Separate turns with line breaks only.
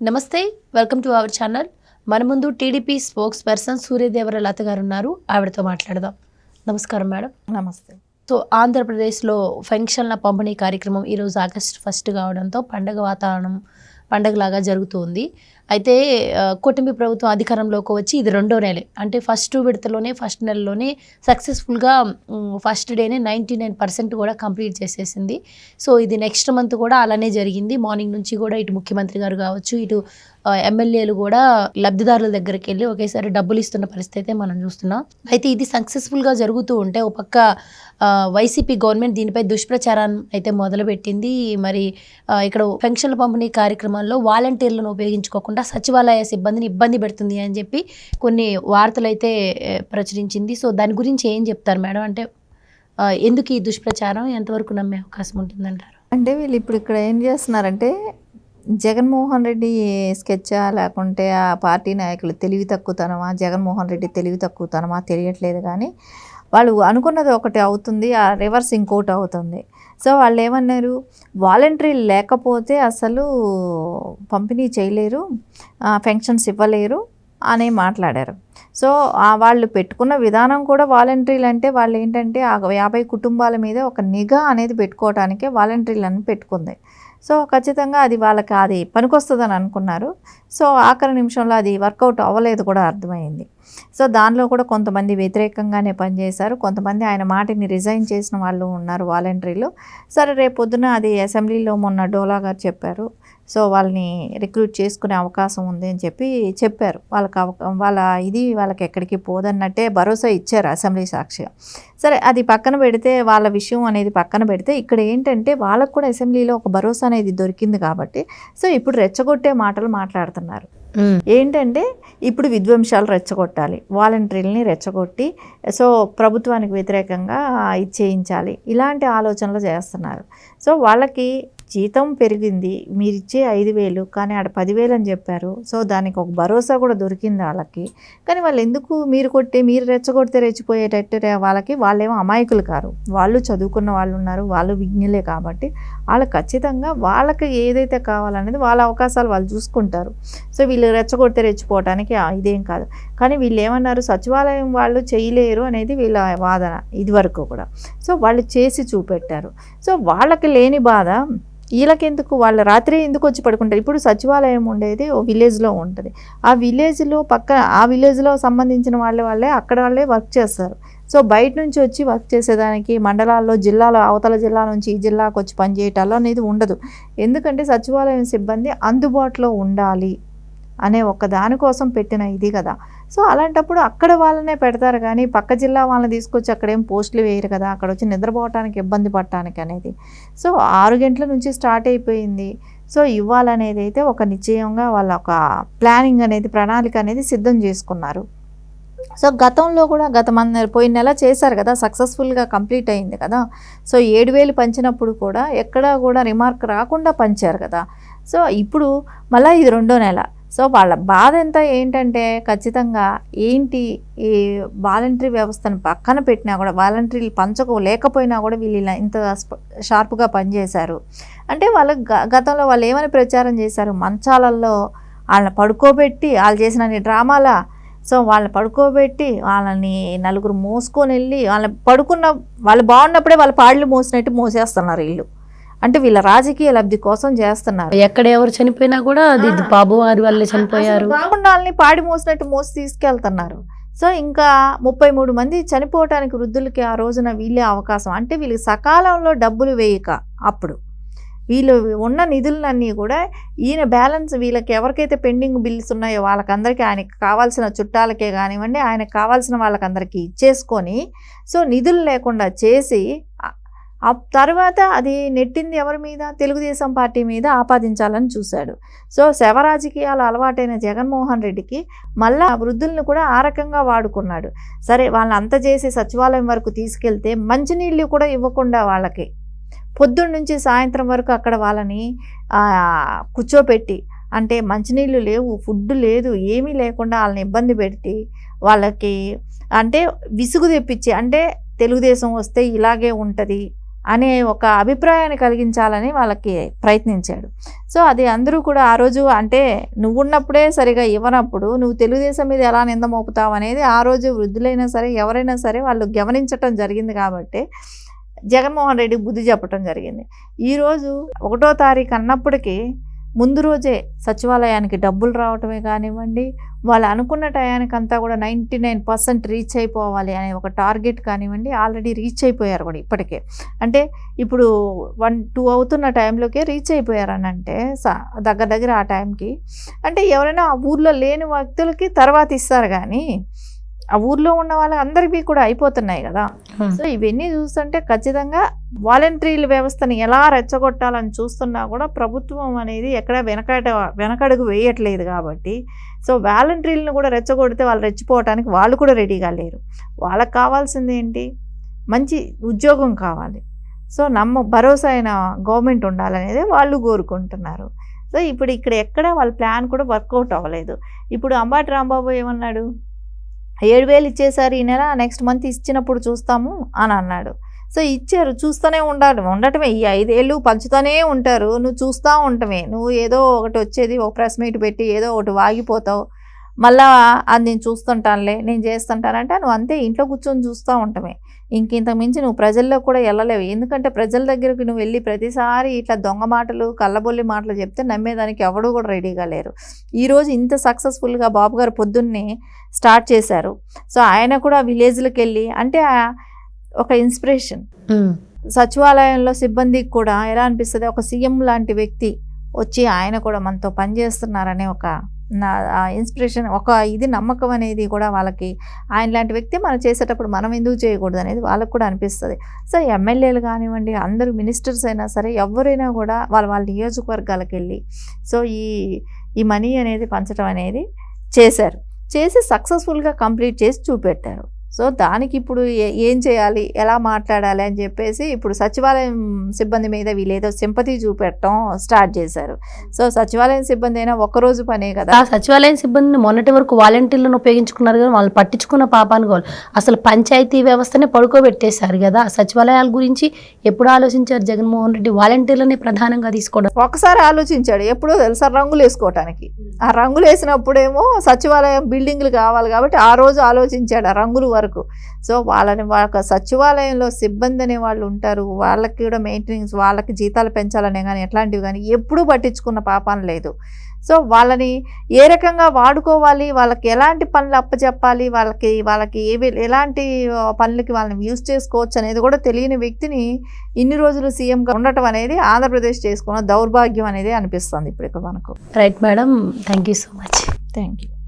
నమస్తే welcome to our channel. మన ముందు TDP spokesperson Suryadevara Latha గారు ఉన్నారు ఆవిడతో మాట్లాడదాం. నమస్కారం మేడం.
నమస్తే.
సో ఆంధ్రప్రదేశ్లో ఫెన్షన్ల పంపిణీ కార్యక్రమం ఈరోజు ఆగస్ట్ ఫస్ట్ కావడంతో పండగ వాతావరణం పండగలాగా జరుగుతుంది అయితే కూటమి ప్రభుత్వం అధికారంలోకి వచ్చి ఇది రెండో నెలే. అంటే ఫస్ట్ విడతలోనే ఫస్ట్ నెలలోనే సక్సెస్ఫుల్గా ఫస్ట్ డేనే నైంటీ నైన్ పర్సెంట్ కూడా కంప్లీట్ చేసేసింది. సో ఇది నెక్స్ట్ మంత్ కూడా అలానే జరిగింది. మార్నింగ్ నుంచి కూడా ఇటు ముఖ్యమంత్రి గారు కావచ్చు ఇటు ఎమ్మెల్యేలు కూడా లబ్ధిదారుల దగ్గరికి వెళ్ళి ఒకేసారి డబ్బులు ఇస్తున్న పరిస్థితి అయితే మనం చూస్తున్నాం. అయితే ఇది సక్సెస్ఫుల్గా జరుగుతూ ఉంటే ఒక పక్క వైసీపీ గవర్నమెంట్ దీనిపై దుష్ప్రచారాన్ని అయితే మొదలుపెట్టింది. మరి ఇక్కడ పెన్షన్ల పంపిణీ కార్యక్రమంలో వాలంటీర్లను ఉపయోగించుకోకుండా సచివాలయ సిబ్బందిని ఇబ్బంది పెడుతుంది అని చెప్పి కొన్ని వార్తలు అయితే ప్రచురించింది. సో దాని గురించి ఏం చెప్తారు మేడం? అంటే ఎందుకు ఈ దుష్ప్రచారం? ఎంతవరకు నమ్మే అవకాశం ఉంటుందంటారు?
అంటే వీళ్ళు ఇప్పుడు ఇక్కడ ఏం చేస్తున్నారంటే జగన్మోహన్ రెడ్డి స్కెచ్చా లేకుంటే ఆ పార్టీ నాయకులు తెలివి తక్కువతనమా జగన్మోహన్ రెడ్డి తెలివి తక్కువతనమా తెలియట్లేదు కానీ వాళ్ళు అనుకున్నది ఒకటి అవుతుంది ఆ రివర్స్ ఇంకోటి అవుతుంది. సో వాళ్ళు ఏమన్నారు వాలంటరీ లేకపోతే అసలు పంపిణీ చేయలేరు పెన్షన్స్ ఇవ్వలేరు అని మాట్లాడారు. సో వాళ్ళు పెట్టుకున్న విధానం కూడా వాలంటీర్లు అంటే వాళ్ళు ఏంటంటే ఆ యాభై కుటుంబాల మీద ఒక నిఘా అనేది పెట్టుకోవటానికే వాలంటీర్లను పెట్టుకుంది. సో ఖచ్చితంగా అది వాళ్ళకి అది పనికొస్తుందని అనుకున్నారు. సో ఆఖరి నిమిషంలో అది వర్కౌట్ అవ్వలేదు కూడా అర్థమైంది. సో దానిలో కూడా కొంతమంది వ్యతిరేకంగానే పనిచేశారు. కొంతమంది ఆయన మాటిని రిజైన్ చేసిన వాళ్ళు ఉన్నారు వాలంటీర్లు. సరే రేపు పొద్దున అది అసెంబ్లీలో మొన్న డోలా గారు చెప్పారు. సో వాళ్ళని రిక్రూట్ చేసుకునే అవకాశం ఉంది అని చెప్పి చెప్పారు. వాళ్ళకి వాళ్ళ ఇది వాళ్ళకి ఎక్కడికి పోదన్నట్టే భరోసా ఇచ్చారు అసెంబ్లీ సాక్షిగా. సరే అది పక్కన పెడితే వాళ్ళ విషయం అనేది పక్కన పెడితే ఇక్కడ ఏంటంటే వాళ్ళకు కూడా అసెంబ్లీలో ఒక భరోసా అనేది దొరికింది కాబట్టి సో ఇప్పుడు రెచ్చగొట్టే మాటలు మాట్లాడుతున్నారు. ఏంటంటే ఇప్పుడు విధ్వంసాలు రెచ్చగొట్టాలి వాలంటీర్లని రెచ్చగొట్టి సో ప్రభుత్వానికి వ్యతిరేకంగా ఇది చేయించాలి ఇలాంటి ఆలోచనలు చేస్తున్నారు. సో వాళ్ళకి జీతం పెరిగింది మీరు ఇచ్చే ఐదు వేలు కానీ ఆడ పదివేలు అని చెప్పారు. సో దానికి ఒక భరోసా కూడా దొరికింది వాళ్ళకి. కానీ వాళ్ళు ఎందుకు మీరు కొట్టి మీరు రెచ్చగొడితే రెచ్చిపోయేటట్టు వాళ్ళకి వాళ్ళేమో అమాయకులు కారు. వాళ్ళు చదువుకున్న వాళ్ళు ఉన్నారు వాళ్ళు విజ్ఞులే కాబట్టి వాళ్ళు ఖచ్చితంగా వాళ్ళకి ఏదైతే కావాలనేది వాళ్ళ అవకాశాలు వాళ్ళు చూసుకుంటారు. సో వీళ్ళు రెచ్చగొడితే రెచ్చిపోవటానికి ఇదేం కాదు. కానీ వీళ్ళు ఏమన్నారు సచివాలయం వాళ్ళు చేయలేరు అనేది వీళ్ళ వాదన ఇదివరకు కూడా. సో వాళ్ళు చేసి చూపెట్టారు. సో వాళ్ళకి లేని బాధ వీళ్ళకెందుకు? వాళ్ళ రాత్రి ఎందుకు వచ్చి పడుకుంటారు? ఇప్పుడు సచివాలయం ఉండేది ఓ విలేజ్లో ఉంటుంది. ఆ విలేజ్లో పక్క ఆ విలేజ్లో సంబంధించిన వాళ్ళ వాళ్ళే అక్కడ వాళ్ళే వర్క్ చేస్తారు. సో బయట నుంచి వచ్చి వర్క్ చేసేదానికి మండలాల్లో జిల్లాలో అవతల జిల్లా నుంచి ఈ జిల్లాకు వచ్చి పనిచేయటాలు అనేది ఉండదు. ఎందుకంటే సచివాలయం సిబ్బంది అందుబాటులో ఉండాలి అనే ఒక దానికోసం పెట్టిన ఇది కదా. సో అలాంటప్పుడు అక్కడ వాళ్ళనే పెడతారు కానీ పక్క జిల్లా వాళ్ళని తీసుకొచ్చి అక్కడ ఏం పోస్టులు వేయరు కదా అక్కడ వచ్చి నిద్రపోవటానికి ఇబ్బంది పడటానికి అనేది. సో ఆరు గంటల నుంచి స్టార్ట్ అయిపోయింది. సో ఇవ్వాలనేది అయితే ఒక నిశ్చయంగా వాళ్ళ ఒక ప్లానింగ్ అనేది ప్రణాళిక అనేది సిద్ధం చేసుకున్నారు. సో గతంలో కూడా గత మన పోయిన నెల చేశారు కదా సక్సెస్ఫుల్గా కంప్లీట్ అయింది కదా. సో ఏడు వేలు పంచినప్పుడు కూడా ఎక్కడా కూడా రిమార్క్ రాకుండా పంచారు కదా. సో ఇప్పుడు మళ్ళీ ఇది రెండో నెల. సో వాళ్ళ బాధ ఎంత ఏంటంటే ఖచ్చితంగా ఏంటి ఈ వాలంటరీ వ్యవస్థను పక్కన పెట్టినా కూడా వాలంటరీలు పంచకో లేకపోయినా కూడా వీళ్ళు ఇలా ఇంత షార్ప్గా పనిచేశారు. అంటే వాళ్ళ గ- గతంలో వాళ్ళు ఏమని ప్రచారం చేశారు? మంచాలల్లో వాళ్ళని పడుకోబెట్టి వాళ్ళు చేసిన డ్రామాల? సో వాళ్ళని పడుకోబెట్టి వాళ్ళని నలుగురు మోసుకొని వెళ్ళి వాళ్ళని పడుకున్న వాళ్ళు బాగున్నప్పుడే వాళ్ళ పాళ్ళు మోసినట్టు మోసేస్తున్నారు వీళ్ళు. అంటే వీళ్ళ రాజకీయ లబ్ధి కోసం చేస్తున్నారు.
ఎక్కడ ఎవరు చనిపోయినా కూడా అది బాబు వారి వల్లే చనిపోయారు.
వాళ్ళని పాడి మోసినట్టు మోసి తీసుకెళ్తున్నారు. సో ఇంకా ముప్పై మూడు మంది చనిపోవటానికి వృద్ధులకి ఆ రోజున వీళ్ళే అవకాశం. అంటే వీళ్ళకి సకాలంలో డబ్బులు వేయక అప్పుడు. వీళ్ళు ఉన్న నిధులన్నీ కూడా ఈయన బ్యాలెన్స్ వీళ్ళకి ఎవరికైతే పెండింగ్ బిల్స్ ఉన్నాయో వాళ్ళకందరికీ ఆయనకి కావాల్సిన చుట్టాలకే కానివ్వండి ఆయనకు కావాల్సిన వాళ్ళకందరికీ ఇచ్చేసుకొని సో నిధులు లేకుండా చేసి ఆ- తర్వాత అది నెట్టింది ఎవరి మీద? తెలుగుదేశం పార్టీ మీద ఆపాదించాలని చూశాడు. సో శవ రాజకీయాలు అలవాటైన జగన్మోహన్ రెడ్డికి మళ్ళా వృద్ధులను కూడా ఆ రకంగా వాడుకున్నాడు. సరే వాళ్ళని అంత చేసి సచివాలయం వరకు తీసుకెళ్తే మంచినీళ్ళు కూడా ఇవ్వకుండా వాళ్ళకి. పొద్దున్న నుంచి సాయంత్రం వరకు అక్కడ వాళ్ళని కూర్చోపెట్టి అంటే మంచినీళ్ళు లేవు ఫుడ్ లేదు ఏమీ లేకుండా వాళ్ళని ఇబ్బంది పెట్టి వాళ్ళకి అంటే విసుగు తెప్పించి అంటే తెలుగుదేశం వస్తే ఇలాగే ఉంటుంది అనే ఒక అభిప్రాయాన్ని కలిగించాలని వాళ్ళకి ప్రయత్నించాడు. సో అది అందరూ కూడా ఆ రోజు అంటే నువ్వున్నప్పుడే సరిగా ఇవ్వనప్పుడు నువ్వు తెలుగుదేశం మీద ఎలా నింద మోపుతావు అనేది ఆ రోజు వృద్ధులైనా సరే ఎవరైనా సరే వాళ్ళు గమనించటం జరిగింది కాబట్టి జగన్మోహన్ రెడ్డి బుద్ధి చెప్పటం జరిగింది. ఈరోజు ఒకటో తారీఖు అన్నప్పటికీ ముందు రోజే సచివాలయానికి డబ్బులు రావటమే కానివ్వండి వాళ్ళు అనుకున్న టయానికంతా కూడా నైంటీ నైన్ పర్సెంట్ రీచ్ అయిపోవాలి అనే ఒక టార్గెట్ కానివ్వండి ఆల్రెడీ రీచ్ అయిపోయారు కూడా ఇప్పటికే. అంటే ఇప్పుడు వన్ టూ అవుతున్న టైంలోకే రీచ్ అయిపోయారు అని అంటే దగ్గర దగ్గర ఆ టైంకి. అంటే ఎవరైనా ఆ ఊర్లో లేని వ్యక్తులకి తర్వాత ఇస్తారు కానీ ఆ ఊర్లో ఉన్న వాళ్ళందరికీ కూడా అయిపోతున్నాయి కదా. సో ఇవన్నీ చూస్తుంటే ఖచ్చితంగా వాలంటీర్ల వ్యవస్థని ఎలా రెచ్చగొట్టాలని చూస్తున్నా కూడా ప్రభుత్వం అనేది ఎక్కడ వెనకట వెనకడుగు వేయట్లేదు కాబట్టి సో వాలంటీర్లను కూడా రెచ్చగొడితే వాళ్ళు రెచ్చిపోవటానికి వాళ్ళు కూడా రెడీగా లేరు. వాళ్ళకి కావాల్సింది ఏంటి? మంచి ఉద్యోగం కావాలి. సో నమ్మ భరోసా అయిన గవర్నమెంట్ ఉండాలనేది వాళ్ళు కోరుకుంటున్నారు. సో ఇప్పుడు ఇక్కడ ఎక్కడ వాళ్ళ ప్లాన్ కూడా వర్కౌట్ అవ్వలేదు. ఇప్పుడు అంబాటి రాంబాబు ఏమన్నాడు? ఏడు వేలు ఇచ్చేసారు ఈ నెల నెక్స్ట్ మంత్ ఇచ్చినప్పుడు చూస్తాము అని అన్నాడు. సో ఇచ్చారు చూస్తూనే ఉండాలి ఉండటమే. ఈ ఐదేళ్ళు పంచుతూనే ఉంటారు. నువ్వు చూస్తూ ఉండటమే. నువ్వు ఏదో ఒకటి వచ్చేది ఒక ప్రెస్ మీట్ పెట్టి ఏదో ఒకటి వాగిపోతావు. మళ్ళా అది నేను చూస్తుంటానులే నేను చేస్తుంటానంటే నువ్వు అంతే ఇంట్లో కూర్చొని చూస్తూ ఉండటమే. ఇంక ఇంతకు మించి నువ్వు ప్రజల్లో కూడా వెళ్ళలేవు ఎందుకంటే ప్రజల దగ్గరికి నువ్వు వెళ్ళి ప్రతిసారి ఇట్లా దొంగ మాటలు కళ్ళబొల్లి మాటలు చెప్తే నమ్మేదానికి ఎవడూ కూడా రెడీగా లేరు. ఈరోజు ఇంత సక్సెస్ఫుల్గా బాబు గారు పొద్దున్నే స్టార్ట్ చేశారు. సో ఆయన కూడా విలేజ్లకు వెళ్ళి అంటే ఒక ఇన్స్పిరేషన్. సచివాలయంలో సిబ్బందికి కూడా ఎలా అనిపిస్తుంది? ఒక సీఎం లాంటి వ్యక్తి వచ్చి ఆయన కూడా మనతో పనిచేస్తున్నారనే ఒక ఇన్స్పిరేషన్ ఒక ఇది నమ్మకం అనేది కూడా వాళ్ళకి ఆయన లాంటి వ్యక్తి మనం చేసేటప్పుడు మనం ఎందుకు చేయకూడదు అనేది వాళ్ళకు కూడా అనిపిస్తుంది. సో ఎమ్మెల్యేలు కానివ్వండి అందరూ మినిస్టర్స్ అయినా సరే ఎవరైనా కూడా వాళ్ళ వాళ్ళ నియోజకవర్గాలకు వెళ్ళి సో ఈ ఈ మనీ అనేది పంచడం అనేది చేశారు. చేసి సక్సెస్ఫుల్గా కంప్లీట్ చేసి చూపెట్టారు. సో దానికి ఇప్పుడు ఏ- ఏం చేయాలి? ఎలా మాట్లాడాలి? అని చెప్పేసి ఇప్పుడు సచివాలయం సిబ్బంది మీద వీళ్ళు ఏదో సింపతి చూపెట్టడం స్టార్ట్ చేశారు. సో సచివాలయం సిబ్బంది అయినా ఒక్కరోజు పనే కదా?
ఆ సచివాలయం సిబ్బందిని మొన్నటి వరకు వాలంటీర్లను ఉపయోగించుకున్నారు కానీ వాళ్ళు పట్టించుకున్న పాపాను కావాలి. అసలు పంచాయతీ వ్యవస్థనే పడుకోబెట్టేశారు కదా. సచివాలయాల గురించి ఎప్పుడు ఆలోచించారు జగన్మోహన్ రెడ్డి? వాలంటీర్లని ప్రధానంగా తీసుకోవడం.
ఒకసారి ఆలోచించాడు. ఎప్పుడో తెలుసా రంగులు వేసుకోవటానికి? ఆ రంగులు వేసినప్పుడేమో సచివాలయం బిల్డింగ్లు కావాలి కాబట్టి ఆ రోజు ఆలోచించాడు ఆ రంగులు వరకు. సో వాళ్ళని వాళ్ళ సచివాలయంలో సిబ్బంది అనే వాళ్ళు ఉంటారు. వాళ్ళకి కూడా మెయింటెనెన్స్ వాళ్ళకి జీతాలు పెంచాలనే కానీ ఎట్లాంటివి కానీ ఎప్పుడూ పట్టించుకున్న పాపం లేదు. సో వాళ్ళని ఏ రకంగా వాడుకోవాలి వాళ్ళకి ఎలాంటి పనులు అప్పచెప్పాలి వాళ్ళకి వాళ్ళకి ఏవి ఎలాంటి పనులకి వాళ్ళని యూజ్ చేసుకోవచ్చు అనేది కూడా తెలియని వ్యక్తిని ఇన్ని రోజులు సీఎంగా ఉండటం అనేది ఆంధ్రప్రదేశ్ చేసుకున్న దౌర్భాగ్యం అనేది అనిపిస్తుంది ఇప్పుడు ఇక్కడ మనకు.
Right madam thank you so much
thank you